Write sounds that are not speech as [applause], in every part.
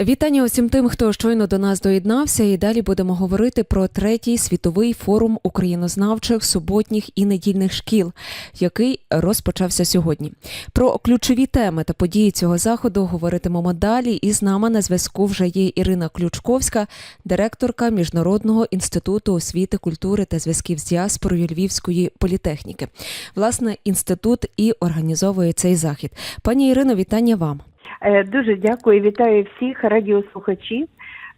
Вітання усім тим, хто щойно до нас доєднався, і далі будемо говорити про третій світовий форум українознавчих суботніх і недільних шкіл, який розпочався сьогодні. Про ключові теми та події цього заходу говоритимемо далі. І з нами на зв'язку вже є Ірина Ключковська, директорка Міжнародного інституту освіти, культури та зв'язків з діаспорою Львівської політехніки. Власне, інститут і організовує цей захід. Пані Ірино, вітання вам. Е, Дуже дякую, вітаю всіх радіослухачів.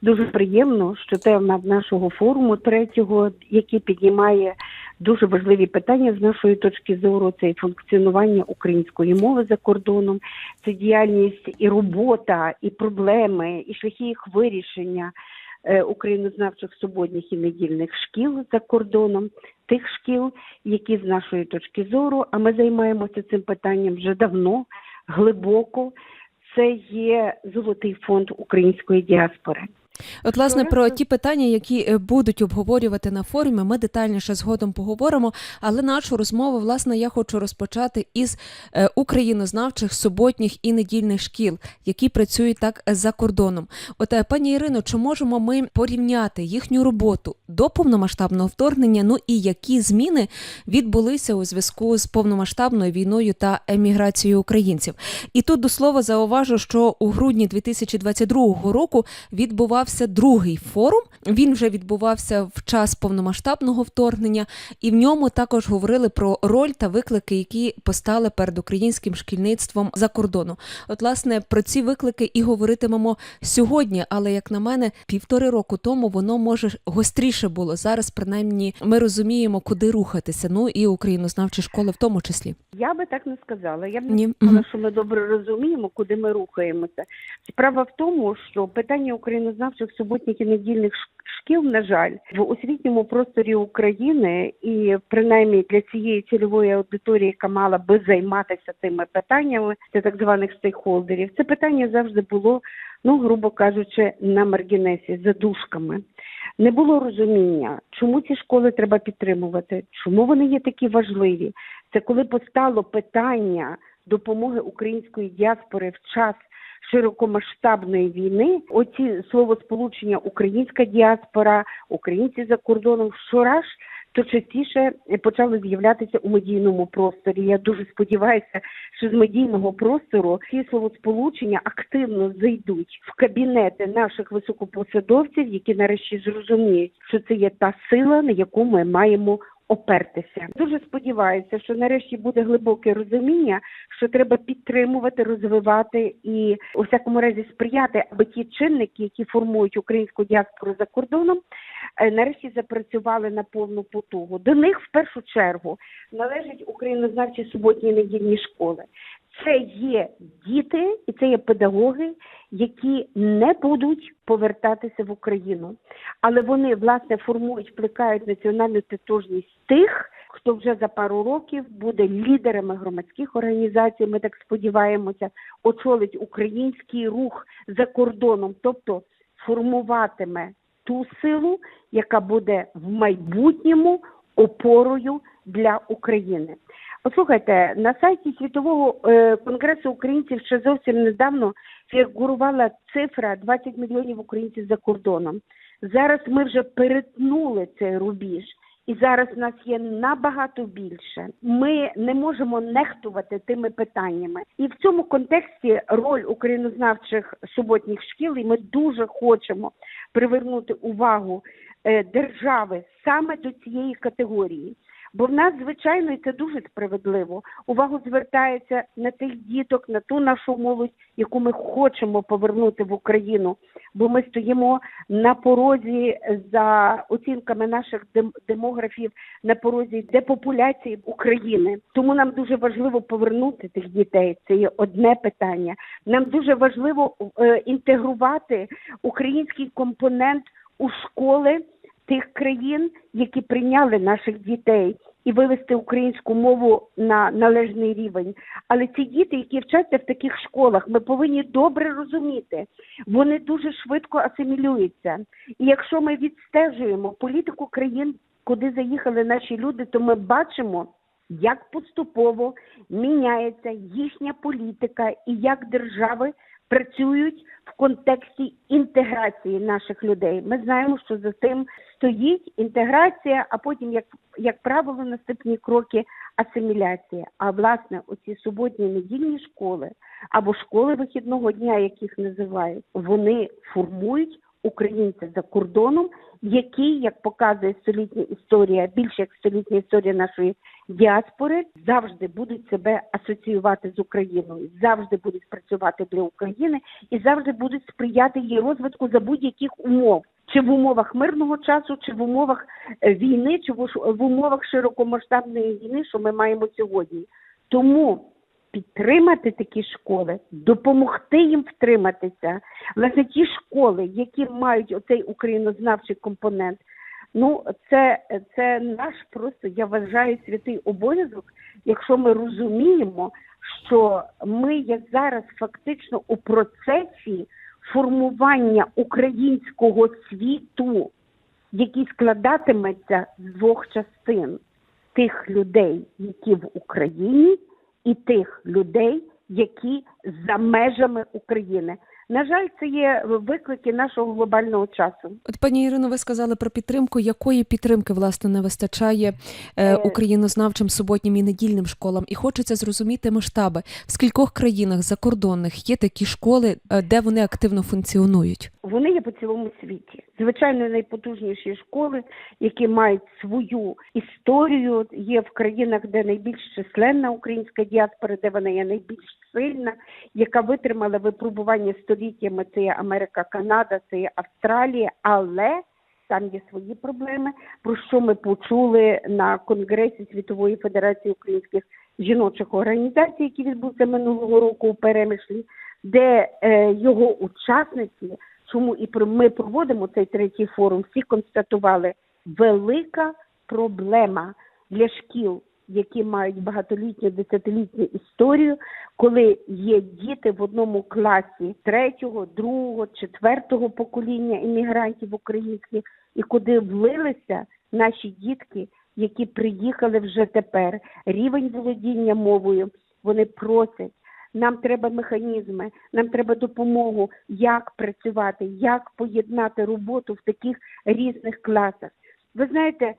Дуже приємно, що тема нашого форуму третього, який піднімає дуже важливі питання з нашої точки зору. Це і функціонування української мови за кордоном, це діяльність і робота, і проблеми, і шляхи їх вирішення е, українознавчих суботніх і недільних шкіл за кордоном, тих шкіл, які з нашої точки зору, а ми займаємося цим питанням вже давно, глибоко це є золотий фонд української діаспори. От, власне, про ті питання, які е, будуть обговорювати на форумі, ми детальніше згодом поговоримо. Але нашу розмову, власне, я хочу розпочати із е, українознавчих суботніх і недільних шкіл, які працюють так е, за кордоном. От, пані Ірино, чи можемо ми порівняти їхню роботу до повномасштабного вторгнення? Ну і які зміни відбулися у зв'язку з повномасштабною війною та еміграцією українців? І тут до слова зауважу, що у грудні 2022 року відбувався другий форум. Він вже відбувався в час повномасштабного вторгнення, і в ньому також говорили про роль та виклики, які постали перед українським шкільництвом за кордону. От, власне, про ці виклики і говоритимемо сьогодні. Але як на мене, півтори року тому воно може гостріше було. Зараз, принаймні, ми розуміємо, куди рухатися. Ну і українознавчі школи в тому числі. Я би так не сказала. Я б не сказала, що ми добре розуміємо, куди ми рухаємося. Справа в тому, що питання українознавчих суботніх і недільних шкіл, на жаль, в освітньому просторі України і принаймні для цієї цільової аудиторії, яка мала би займатися цими питаннями, це так званих стейкхолдерів, це питання завжди було, ну грубо кажучи, на маргінесі за дужками. Не було розуміння, чому ці школи треба підтримувати, чому вони є такі важливі. Це коли постало питання допомоги української діаспори в час широкомасштабної війни. Оці словосполучення українська діаспора, українці за кордоном щораз. То частіше почали з'являтися у медійному просторі. Я дуже сподіваюся, що з медійного простору ці словосполучення активно зайдуть в кабінети наших високопосадовців, які нарешті зрозуміють, що це є та сила, на яку ми маємо опертися. Дуже сподіваюся, що нарешті буде глибоке розуміння, що треба підтримувати, розвивати і у всякому разі сприяти, аби ті чинники, які формують українську діаспору за кордоном, е, нарешті запрацювали на повну потугу. До них в першу чергу належать українознавчі суботні недільні школи. Це є діти і це є педагоги, які не будуть повертатися в Україну, але вони власне формують, плекають національну тотожність тих, хто вже за пару років буде лідерами громадських організацій. Ми так сподіваємося, очолить український рух за кордоном, тобто формуватиме ту силу, яка буде в майбутньому опорою для України. Послухайте, на сайті Світового е, конгресу українців ще зовсім недавно фігурувала цифра 20 мільйонів українців за кордоном. Зараз ми вже перетнули цей рубіж. І зараз нас є набагато більше. Ми не можемо нехтувати тими питаннями. І в цьому контексті роль українознавчих суботніх шкіл, і ми дуже хочемо привернути увагу е, держави саме до цієї категорії. Бо в нас, звичайно, і це дуже справедливо. Увагу звертається на тих діток, на ту нашу молодь, яку ми хочемо повернути в Україну. Бо ми стоїмо на порозі за оцінками наших дем- демографів на порозі депопуляції України. Тому нам дуже важливо повернути тих дітей. Це є одне питання. Нам дуже важливо е, інтегрувати український компонент у школи тих країн, які прийняли наших дітей, і вивести українську мову на належний рівень. Але ці діти, які вчаться в таких школах, ми повинні добре розуміти, вони дуже швидко асимілюються. І якщо ми відстежуємо політику країн, куди заїхали наші люди, то ми бачимо. Як поступово міняється їхня політика і як держави працюють в контексті інтеграції наших людей. Ми знаємо, що за цим стоїть інтеграція, а потім, як, як правило, наступні кроки асиміляція. А власне, оці суботні недільні школи або школи вихідного дня, яких називають, вони формують українця за кордоном, який, як показує столітня історія, більше як столітня історія нашої діаспори, завжди будуть себе асоціювати з Україною, завжди будуть працювати для України і завжди будуть сприяти її розвитку за будь-яких умов. Чи в умовах мирного часу, чи в умовах е, війни, чи в умовах широкомасштабної війни, що ми маємо сьогодні. Тому підтримати такі школи, допомогти їм втриматися. Власне, ті школи, які мають оцей українознавчий компонент, ну це, це наш просто, я вважаю, святий обов'язок, якщо ми розуміємо, що ми як зараз фактично у процесі формування українського світу, який складатиметься з двох частин тих людей, які в Україні, і тих людей, які за межами України. На жаль, це є виклики нашого глобального часу. От пані Ірино, ви сказали про підтримку. Якої підтримки власне не вистачає е, Е. українознавчим суботнім і недільним школам? І хочеться зрозуміти масштаби, в скількох країнах закордонних є такі школи, е, де вони активно функціонують? Вони є по цілому світі. Звичайно, найпотужніші школи, які мають свою історію, є в країнах, де найбільш численна українська діаспора, де вона є найбільш сильна, яка витримала випробування століттями. Це Америка, Канада, це Австралія, але там є свої проблеми, про що ми почули на конгресі Світової Федерації українських жіночих організацій, який відбувся минулого року у Перемишлі, де е, його учасниці, чому і про- ми проводимо цей третій форум, всі констатували велика проблема для шкіл, які мають багатолітню, десятилітню історію, коли є діти в одному класі третього, другого, четвертого покоління іммігрантів українських, і куди влилися наші дітки, які приїхали вже тепер. Рівень володіння мовою вони просять. Нам треба механізми, нам треба допомогу, як працювати, як поєднати роботу в таких різних класах. Ви знаєте,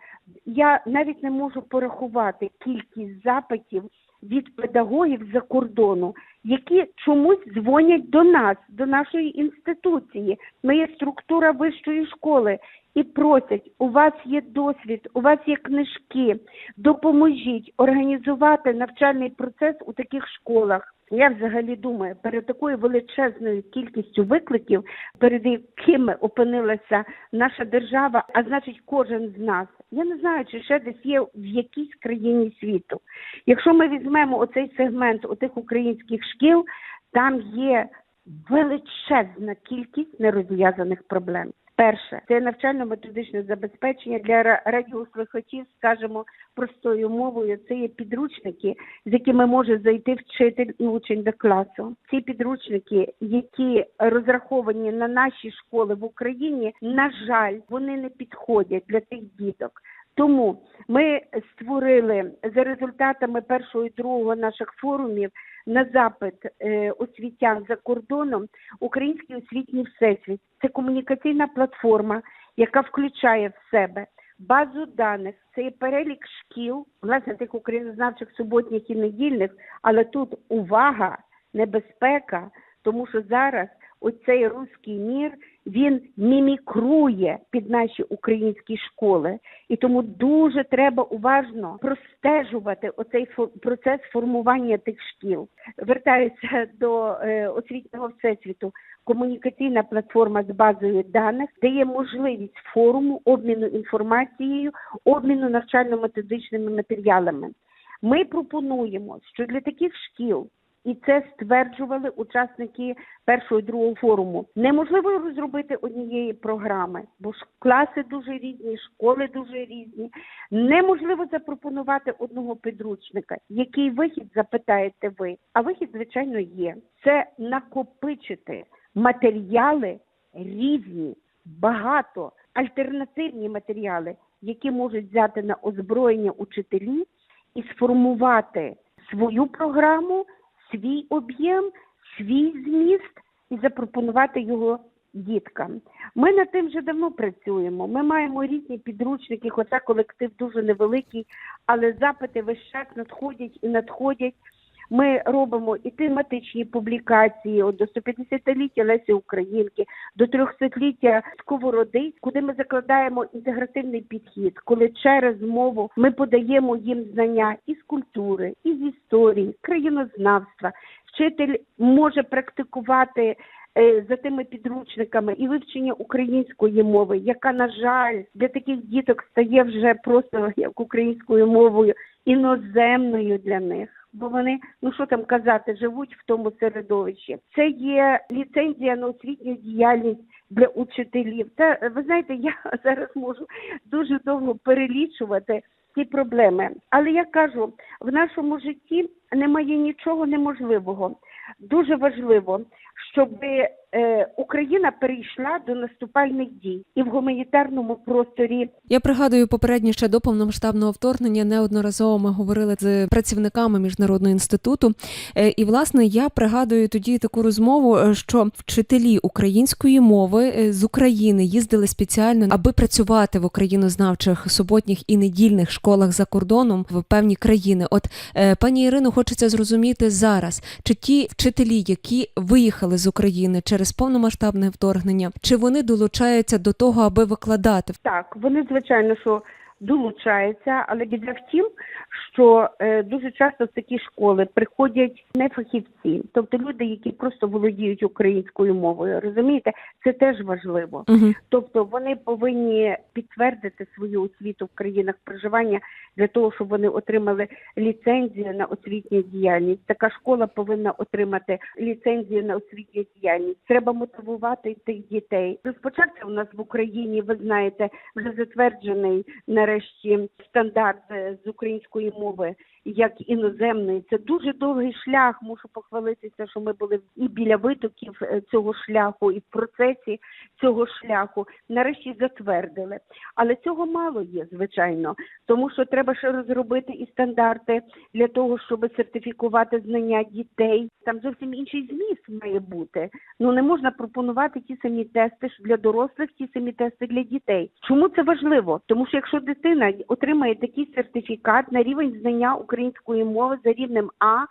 я навіть не можу порахувати кількість запитів від педагогів за кордону, які чомусь дзвонять до нас, до нашої інституції. Ми є структура вищої школи і просять: у вас є досвід, у вас є книжки, допоможіть організувати навчальний процес у таких школах. Я взагалі думаю, перед такою величезною кількістю викликів, перед якими опинилася наша держава, а значить, кожен з нас. Я не знаю, чи ще десь є в якійсь країні світу. Якщо ми візьмемо оцей сегмент отих українських шкіл, там є величезна кількість нерозв'язаних проблем. Перше, це навчально-методичне забезпечення для ра- радіослухачів, скажімо, простою мовою. Це є підручники, з якими може зайти вчитель і учень до класу. Ці підручники, які розраховані на наші школи в Україні, на жаль, вони не підходять для тих діток. Тому ми створили за результатами першого і другого наших форумів на запит е, освітян за кордоном Український освітній всесвіт. Це комунікаційна платформа, яка включає в себе базу даних, це є перелік шкіл, власне тих українознавчих суботніх і недільних, але тут увага, небезпека, тому що зараз оцей руський мір він мімікрує під наші українські школи, і тому дуже треба уважно простежувати оцей процес формування тих шкіл. Вертаюся до е, освітнього всесвіту. Комунікаційна платформа з базою даних дає можливість форуму обміну інформацією, обміну навчально-методичними матеріалами. Ми пропонуємо, що для таких шкіл і це стверджували учасники першого і другого форуму. Неможливо розробити однієї програми, бо ж класи дуже різні, школи дуже різні. Неможливо запропонувати одного підручника. Який вихід запитаєте ви? А вихід, звичайно, є. Це накопичити матеріали різні, багато альтернативні матеріали, які можуть взяти на озброєння учителі і сформувати свою програму, свій об'єм, свій зміст і запропонувати його діткам. Ми над тим вже давно працюємо. Ми маємо різні підручники, хоча колектив дуже невеликий, але запити весь час надходять і надходять. Ми робимо і тематичні публікації от до 150-ліття Лесі Українки, до 300-ліття Сковороди, куди ми закладаємо інтегративний підхід, коли через мову ми подаємо їм знання із культури, із історії, країнознавства. Вчитель може практикувати е, за тими підручниками і вивчення української мови, яка, на жаль, для таких діток стає вже просто як українською мовою іноземною для них. Бо вони, ну що там казати, живуть в тому середовищі. Це є ліцензія на освітню діяльність для учителів. Та ви знаєте, я [laughs] зараз можу дуже довго перелічувати ці проблеми. Але я кажу, в нашому житті немає нічого неможливого. Дуже важливо, щоб е, Україна перейшла до наступальних дій і в гуманітарному просторі Я пригадую попередньо ще до повномасштабного вторгнення неодноразово ми говорили з працівниками міжнародного інституту. Е, І власне я пригадую тоді таку розмову, е, що вчителі української мови е, з України їздили спеціально, аби працювати в українознавчих суботніх і недільних школах за кордоном в певні країни. От е, пані Ірино, хочеться зрозуміти зараз, чи ті вчителі, які виїхали з України через повномасштабне вторгнення, чи вони долучаються до того, аби викладати Так, вони звичайно, що долучаються, але біда в тім, що е, дуже часто в такі школи приходять не фахівці, тобто люди, які просто володіють українською мовою. Розумієте, це теж важливо. Угу. Тобто вони повинні підтвердити свою освіту в країнах проживання для того, щоб вони отримали ліцензію на освітню діяльність. Така школа повинна отримати ліцензію на освітню діяльність. Треба мотивувати тих дітей. Розпочався у нас в Україні. Ви знаєте, вже затверджений нарешті стандарт е, з української мови як іноземної. Це дуже довгий шлях. Мушу похвалитися, що ми були і біля витоків е, цього шляху, і в процесі цього шляху. Нарешті затвердили. Але цього мало є, звичайно, тому що треба ще розробити і стандарти для того, щоб сертифікувати знання дітей. Там зовсім інший зміст має бути. Ну не можна пропонувати ті самі тести для дорослих, ті самі тести для дітей. Чому це важливо? Тому що якщо дитина отримає такий сертифікат на рівень знання української мови за рівнем А.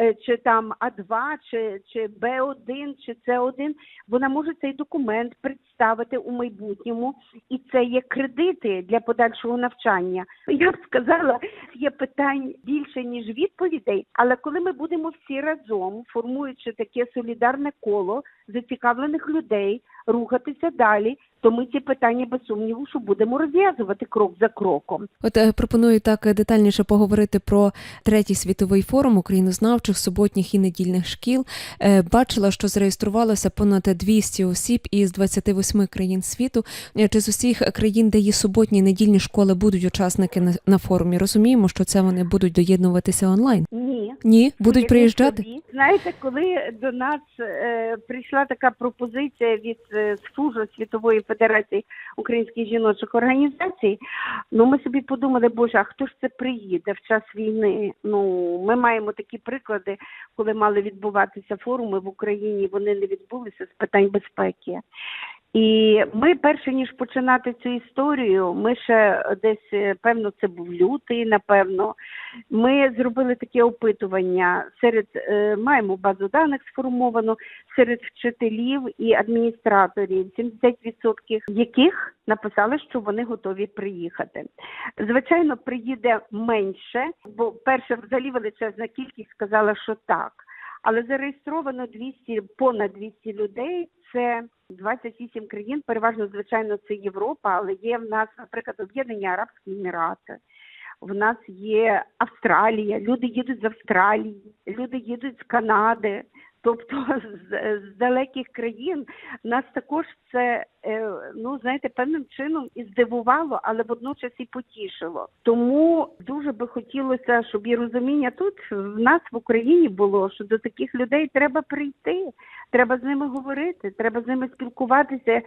е, Чи там А2, чи, чи Б1, чи С1, вона може цей документ представити у майбутньому, і це є кредити для подальшого навчання. Я б сказала, є питань більше ніж відповідей, але коли ми будемо всі разом, формуючи таке солідарне коло зацікавлених людей, рухатися далі, то ми ці питання без сумніву, що будемо розв'язувати крок за кроком. От е, пропоную так е, детальніше поговорити про третій світовий форум українознавчих суботніх і недільних шкіл. Е, Бачила, що зареєструвалося понад 200 осіб із 28 країн світу. Чи з усіх країн, де є суботні і недільні школи, будуть учасники на, форумі? Розуміємо, що це вони будуть доєднуватися онлайн. Ні, Ні, будуть Уявіть приїжджати. собі. Знаєте, коли до нас е, прийшла така пропозиція від е, ФУЖО, Світової Федерації українських жіночих організацій, ну ми собі подумали, боже, а хто ж це приїде в час війни? Ну ми маємо такі приклади, коли мали відбуватися форуми в Україні, вони не відбулися з питань безпеки. І ми, перше ніж починати цю історію, ми ще десь е, певно це був лютий, напевно. Ми зробили таке опитування серед е, маємо базу даних сформовану серед вчителів і адміністраторів, 70% яких написали, що вони готові приїхати. Звичайно, приїде менше, бо перша взагалі величезна кількість сказала, що так. Але зареєстровано 200, понад 200 людей. Це 28 країн. Переважно, звичайно, це Європа, але є в нас, наприклад, Об'єднані Арабські Емірати. В нас є Австралія, люди їдуть з Австралії, люди їдуть з Канади, тобто з, з далеких країн. Нас також це, е, ну знаєте, певним чином і здивувало, але водночас і потішило. Тому дуже би хотілося, щоб і розуміння тут в нас в Україні було, що до таких людей треба прийти, треба з ними говорити, треба з ними спілкуватися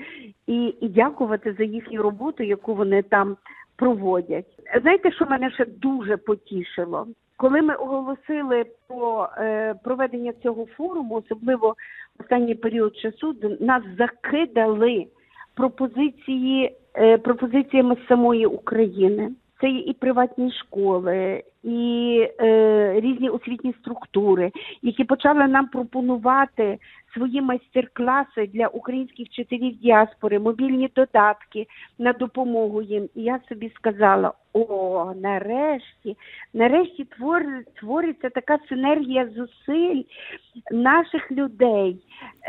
і, і дякувати за їхню роботу, яку вони там проводять. Знаєте, що мене ще дуже потішило? Коли ми оголосили про е, проведення цього форуму, особливо в останній період часу, нас закидали пропозиції е, пропозиціями самої України. Це і приватні школи, і е, різні освітні структури, які почали нам пропонувати свої майстер-класи для українських вчителів діаспори, мобільні додатки на допомогу їм. І я собі сказала: о, нарешті, нарешті твор, твориться така синергія зусиль наших людей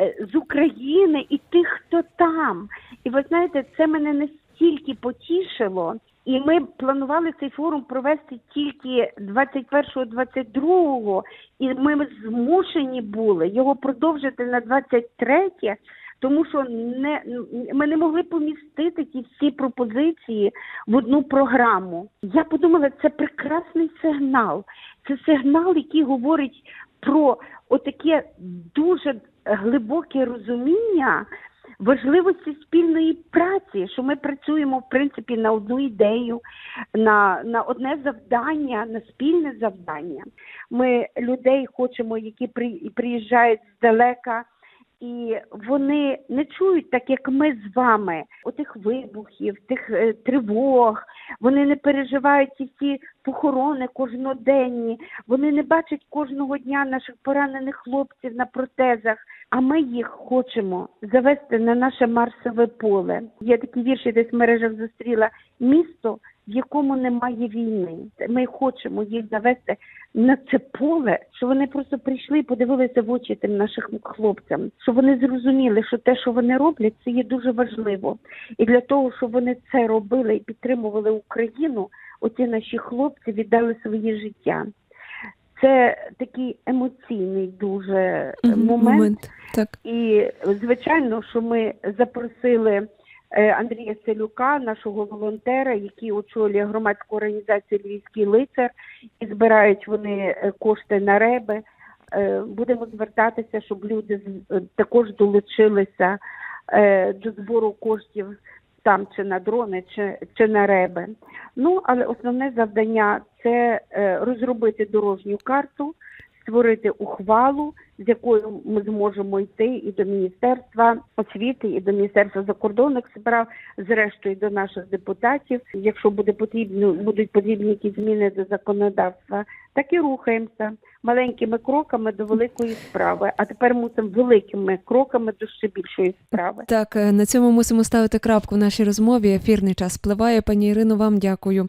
е, з України і тих, хто там. І ви знаєте, це мене настільки потішило. І ми планували цей форум провести тільки 21-22, і ми змушені були його продовжити на 23, тому що не ми не могли помістити ті всі пропозиції в одну програму. Я подумала, це прекрасний сигнал. Це сигнал, який говорить про отаке дуже глибоке розуміння важливості спільної праці, що ми працюємо в принципі на одну ідею, на, на одне завдання, на спільне завдання. Ми людей хочемо, які при, приїжджають здалека. І вони не чують, так як ми з вами, отих вибухів, тих е, тривог. Вони не переживають ці всі похорони кожноденні. Вони не бачать кожного дня наших поранених хлопців на протезах. А ми їх хочемо завести на наше Марсове поле. Я такі вірші десь в мережах зустріла місто, в якому немає війни. Ми хочемо їх завести на це поле, що вони просто прийшли і подивилися в очі тим нашим хлопцям, що вони зрозуміли, що те, що вони роблять, це є дуже важливо. І для того, щоб вони це робили і підтримували Україну, оці наші хлопці віддали своє життя. Це такий емоційний дуже Мгм, момент. Так. І звичайно, що ми запросили Андрія Селюка, нашого волонтера, який очолює громадську організацію Львівський лицар, і збирають вони е, кошти на реби. Е, Будемо звертатися, щоб люди е, також долучилися е, до збору коштів там чи на дрони, чи, чи на реби. Ну, але основне завдання це е, розробити дорожню карту, створити ухвалу, з якою ми зможемо йти і до Міністерства освіти, і до Міністерства закордонних справ, зрештою до наших депутатів. Якщо буде потрібно, будуть потрібні якісь зміни до законодавства, так і рухаємося маленькими кроками до великої справи. А тепер мусимо великими кроками до ще більшої справи. Так, е, на цьому мусимо ставити крапку в нашій розмові. Ефірний час спливає. Пані Ірино, вам дякую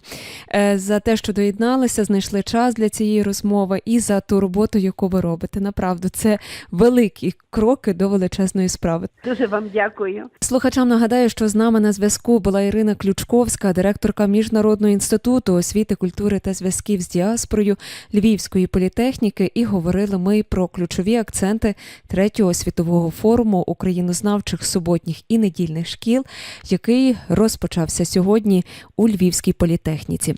е, за те, що доєдналися, знайшли час для цієї розмови і за ту роботу, яку ви робите. Направду, це великі кроки до величезної справи. Дуже вам дякую. Слухачам нагадаю, що з нами на зв'язку була Ірина Ключковська, директорка Міжнародного інституту освіти, культури та зв'язків з діаспорою Львівської політехніки. І говорили ми про ключові акценти третього світового форуму українознавчих суботніх і недільних шкіл, який розпочався сьогодні у Львівській політехніці.